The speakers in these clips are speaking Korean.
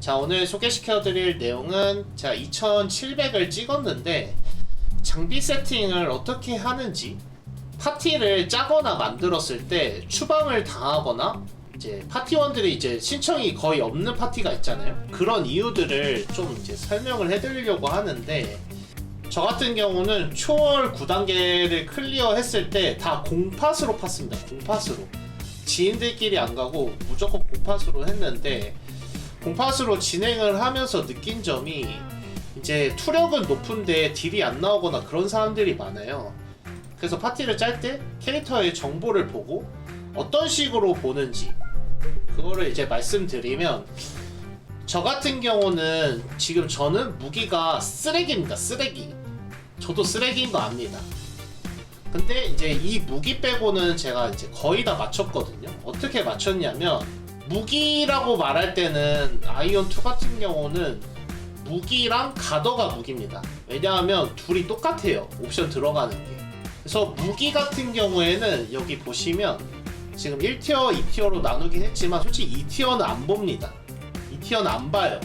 자 오늘 소개시켜드릴 내용은 제가 2700을 찍었는데 장비 세팅을 어떻게 하는지 파티를 짜거나 만들었을 때 추방을 당하거나 이제 파티원들이 이제 신청이 거의 없는 파티가 있잖아요. 그런 이유들을 좀 이제 설명을 해드리려고 하는데 저 같은 경우는 초월 9단계를 클리어 했을 때 다 공팟으로 팠습니다. 공팟으로. 지인들끼리 안 가고 무조건 공팟으로 했는데 공팟으로 진행을 하면서 느낀 점이 이제 투력은 높은데 딜이 안 나오거나 그런 사람들이 많아요. 그래서 파티를 짤 때 캐릭터의 정보를 보고 어떤 식으로 보는지 그거를 이제 말씀드리면 저 같은 경우는 지금 저는 무기가 쓰레기입니다. 쓰레기. 저도 쓰레기인 거 압니다. 근데 이제 이 무기 빼고는 제가 이제 거의 다 맞췄거든요. 어떻게 맞췄냐면 무기라고 말할 때는 아이온 2 같은 경우는 무기랑 가더가 무기입니다. 왜냐하면 둘이 똑같아요. 옵션 들어가는 게. 그래서 무기 같은 경우에는 여기 보시면 지금 1티어, 2티어로 나누긴 했지만 솔직히 2티어는 안 봅니다. 2티어는 안 봐요.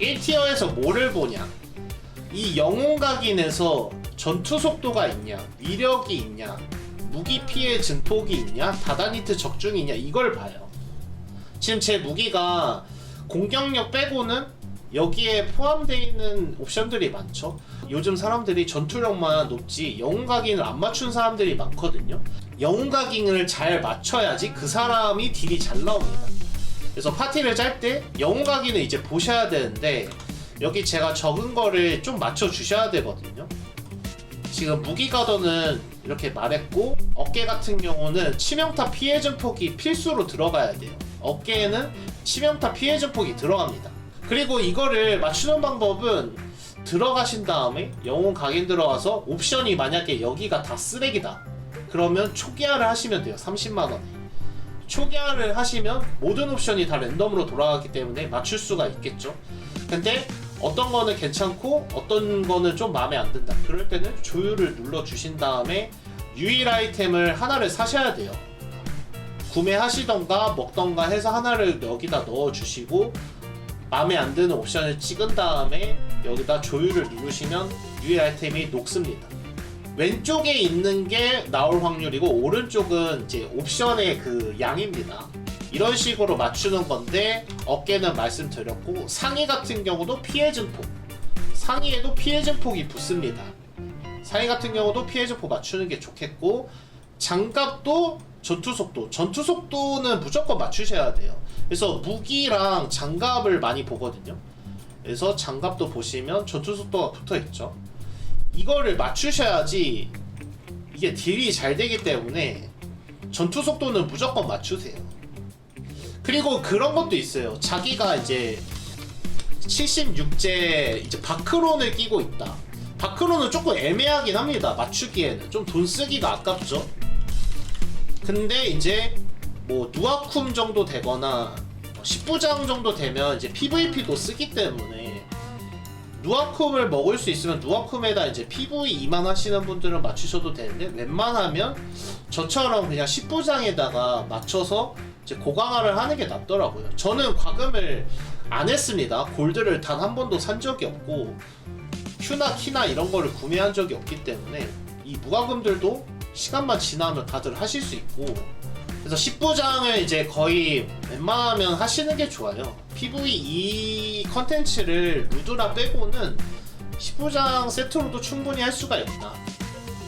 1티어에서 뭐를 보냐? 이 영웅각인에서 전투 속도가 있냐, 위력이 있냐, 무기 피해 증폭이 있냐, 다다니트 적중이 있냐 이걸 봐요. 지금 제 무기가 공격력 빼고는 여기에 포함되어 있는 옵션들이 많죠. 요즘 사람들이 전투력만 높지 영웅각인을 안 맞춘 사람들이 많거든요. 영웅각인을 잘 맞춰야지 그 사람이 딜이 잘 나옵니다. 그래서 파티를 짤 때 영웅각인을 이제 보셔야 되는데 여기 제가 적은 거를 좀 맞춰 주셔야 되거든요. 지금 무기 가더는 이렇게 말했고 어깨 같은 경우는 치명타 피해 증폭이 필수로 들어가야 돼요. 어깨에는 치명타 피해 증폭이 들어갑니다. 그리고 이거를 맞추는 방법은 들어가신 다음에 영웅 각인 들어가서 옵션이 만약에 여기가 다 쓰레기다. 그러면 초기화를 하시면 돼요. 30만 원에. 초기화를 하시면 모든 옵션이 다 랜덤으로 돌아가기 때문에 맞출 수가 있겠죠. 근데 어떤 거는 괜찮고 어떤 거는 좀 마음에 안 든다. 그럴 때는 조율을 눌러 주신 다음에 유일 아이템을 하나를 사셔야 돼요. 구매하시던가 먹던가 해서 하나를 여기다 넣어 주시고 마음에 안 드는 옵션을 찍은 다음에 여기다 조율을 누르시면 유일 아이템이 녹습니다. 왼쪽에 있는 게 나올 확률이고 오른쪽은 이제 옵션의 그 양입니다. 이런 식으로 맞추는 건데 어깨는 말씀드렸고 상의 같은 경우도 피해 증폭 상의에도 피해 증폭이 붙습니다. 상의 같은 경우도 피해 증폭 맞추는 게 좋겠고 장갑도 전투 속도 전투 속도는 무조건 맞추셔야 돼요. 그래서 무기랑 장갑을 많이 보거든요. 그래서 장갑도 보시면 전투 속도가 붙어 있죠. 이거를 맞추셔야지 이게 딜이 잘 되기 때문에 전투 속도는 무조건 맞추세요. 그리고 그런 것도 있어요. 자기가 이제 76제 이제 바크론을 끼고 있다. 바크론은 조금 애매하긴 합니다. 맞추기에는 좀 돈 쓰기가 아깝죠. 근데 이제 뭐 누아쿰 정도 되거나 10부장 정도 되면 이제 PVP도 쓰기 때문에 누아쿰을 먹을 수 있으면 누아쿰에다 이제 PV 2만 하시는 분들은 맞추셔도 되는데 웬만하면 저처럼 그냥 10부장에다가 맞춰서 이제 고강화를 하는 게 낫더라고요. 저는 과금을 안 했습니다. 골드를 단 한 번도 산 적이 없고 큐나 키나 이런 거를 구매한 적이 없기 때문에 이 무과금들도 시간만 지나면 다들 하실 수 있고 그래서 10부장을 이제 거의 웬만하면 하시는 게 좋아요. PVE 컨텐츠를 루드라 빼고는 10부장 세트로도 충분히 할 수가 있다.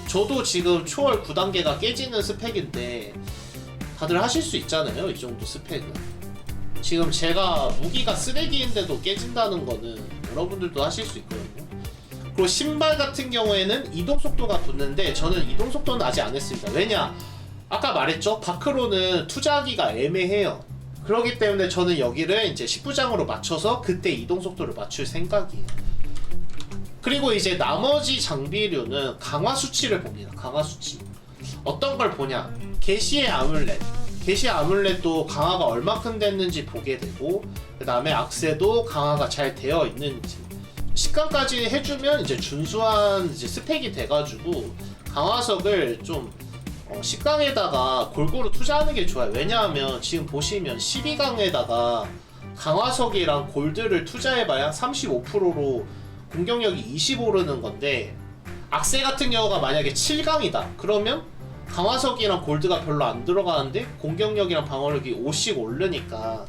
저도 지금 초월 9단계가 깨지는 스펙인데 다들 하실 수 있잖아요. 이 정도 스펙은. 지금 제가 무기가 쓰레기인데도 깨진다는 거는 여러분들도 하실 수 있거든요. 그리고 신발 같은 경우에는 이동 속도가 붙는데 저는 이동 속도는 아직 안 했습니다. 왜냐? 아까 말했죠. 바크로는 투자하기가 애매해요. 그렇기 때문에 저는 여기를 이제 10부장으로 맞춰서 그때 이동 속도를 맞출 생각이에요. 그리고 이제 나머지 장비류는 강화 수치를 봅니다. 강화 수치. 어떤 걸 보냐? 게시의 아뮬렛. 게시의 아뮬렛도 강화가 얼마큼 됐는지 보게 되고, 그 다음에 악세도 강화가 잘 되어 있는지. 식감까지 해주면 이제 준수한 이제 스펙이 돼가지고 강화석을 좀 어, 10강에다가 골고루 투자하는 게 좋아요. 왜냐하면 지금 보시면 12강에다가 강화석이랑 골드를 투자해봐야 35%로 공격력이 20 오르는 건데 악세 같은 경우가 만약에 7강이다 그러면 강화석이랑 골드가 별로 안 들어가는데 공격력이랑 방어력이 5씩 오르니까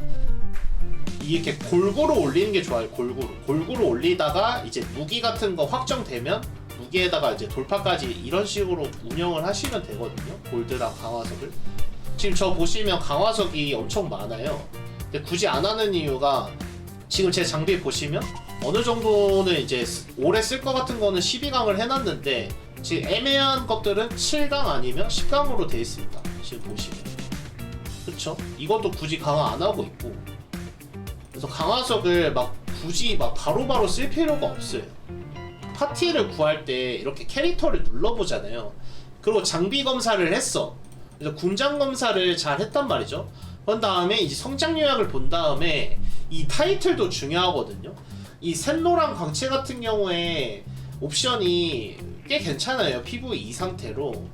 이렇게 골고루 올리는 게 좋아요 골고루. 골고루 올리다가 이제 무기 같은 거 확정되면 무기에다가 이제 돌파까지 이런 식으로 운영을 하시면 되거든요 골드랑 강화석을. 지금 저 보시면 강화석이 엄청 많아요. 근데 굳이 안 하는 이유가 지금 제 장비 보시면 어느 정도는 이제 쓰- 오래 쓸 것 같은 거는 12강을 해놨는데 지금 애매한 것들은 7강 아니면 10강으로 돼 있습니다. 지금 보시면. 그쵸? 이것도 굳이 강화 안 하고 있고 그래서 강화석을 막 굳이 막 바로바로 쓸 필요가 없어요. 파티를 구할 때 이렇게 캐릭터를 눌러보잖아요. 그리고 장비 검사를 했어. 그래서 군장 검사를 잘 했단 말이죠. 그런 다음에 이제 성장 요약을 본 다음에 이 타이틀도 중요하거든요. 이 샛노랑 광채 같은 경우에 옵션이 꽤 괜찮아요. PV 이 상태로.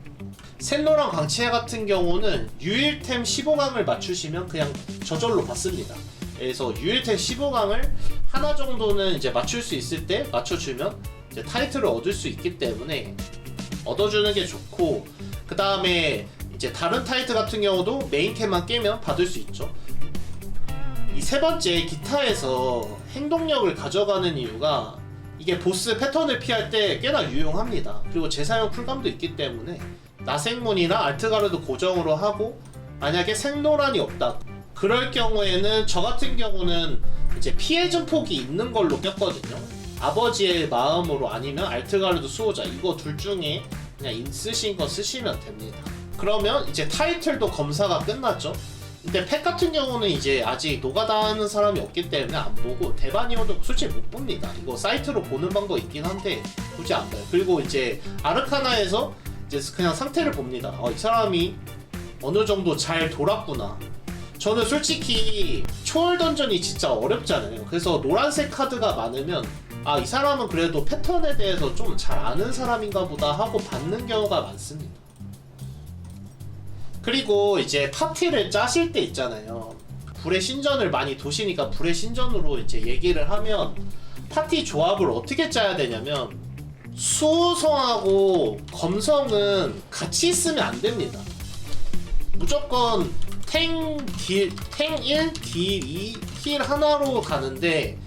샛노랑 광채 같은 경우는 유일템 15강을 맞추시면 그냥 저절로 받습니다. 그래서 유일템 15강을 하나 정도는 이제 맞출 수 있을 때 맞춰주면 이제 타이틀을 얻을 수 있기 때문에 얻어주는 게 좋고 그 다음에 이제 다른 타이틀 같은 경우도 메인캠만 깨면 받을 수 있죠. 이 세 번째 기타에서 행동력을 가져가는 이유가 이게 보스 패턴을 피할 때 꽤나 유용합니다. 그리고 재사용 쿨감도 있기 때문에 나생문이나 알트가르도 고정으로 하고 만약에 생노란이 없다 그럴 경우에는 저 같은 경우는 이제 피해 증폭이 있는 걸로 꼈거든요. 아버지의 마음으로 아니면 알트가르드 수호자 이거 둘 중에 그냥 있으신 거 쓰시면 됩니다. 그러면 이제 타이틀도 검사가 끝났죠. 근데 팩 같은 경우는 이제 아직 노가다 하는 사람이 없기 때문에 안 보고 대바니오도 솔직히 못 봅니다. 이거 사이트로 보는 방법 있긴 한데 굳이 안 봐요. 그리고 이제 아르카나에서 이제 그냥 상태를 봅니다. 어, 이 사람이 어느 정도 잘 돌았구나. 저는 솔직히 초월 던전이 진짜 어렵잖아요. 그래서 노란색 카드가 많으면 아 이 사람은 그래도 패턴에 대해서 좀 잘 아는 사람인가 보다 하고 받는 경우가 많습니다. 그리고 이제 파티를 짜실 때 있잖아요. 불의 신전을 많이 도시니까 불의 신전으로 이제 얘기를 하면 파티 조합을 어떻게 짜야 되냐면 수호성하고 검성은 같이 있으면 안 됩니다. 무조건 탱, 딜, 탱 1, 딜 2, 힐 하나로 가는데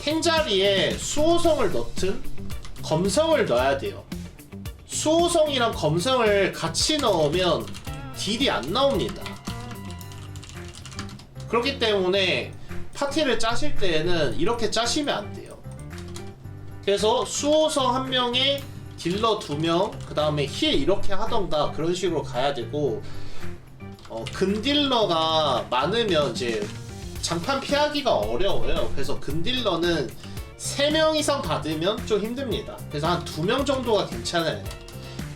탱 자리에 수호성을 넣든 검성을 넣어야 돼요. 수호성이랑 검성을 같이 넣으면 딜이 안 나옵니다. 그렇기 때문에 파티를 짜실 때에는 이렇게 짜시면 안 돼요. 그래서 수호성 한 명에 딜러 두 명, 그 다음에 힐 이렇게 하던가 그런 식으로 가야 되고 어, 근딜러가 많으면 이제 장판 피하기가 어려워요. 그래서 근딜러는 3명 이상 받으면 좀 힘듭니다. 그래서 한 2명 정도가 괜찮아요.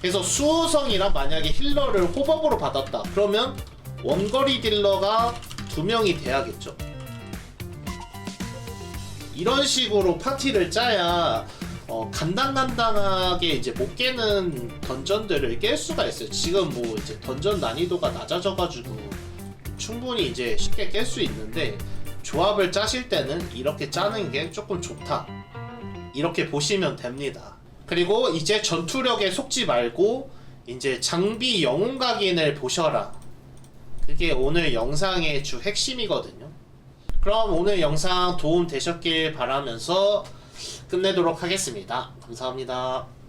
그래서 수호성이랑 만약에 힐러를 호법으로 받았다. 그러면 원거리 딜러가 2명이 돼야겠죠. 이런 식으로 파티를 짜야 어, 간당간당하게 이제 못 깨는 던전들을 깰 수가 있어요. 지금 뭐 이제 던전 난이도가 낮아져가지고 충분히 이제 쉽게 깰 수 있는데 조합을 짜실 때는 이렇게 짜는 게 조금 좋다. 이렇게 보시면 됩니다. 그리고 이제 전투력에 속지 말고 이제 장비 영웅 각인을 보셔라. 그게 오늘 영상의 주 핵심이거든요. 그럼 오늘 영상 도움 되셨길 바라면서 끝내도록 하겠습니다. 감사합니다.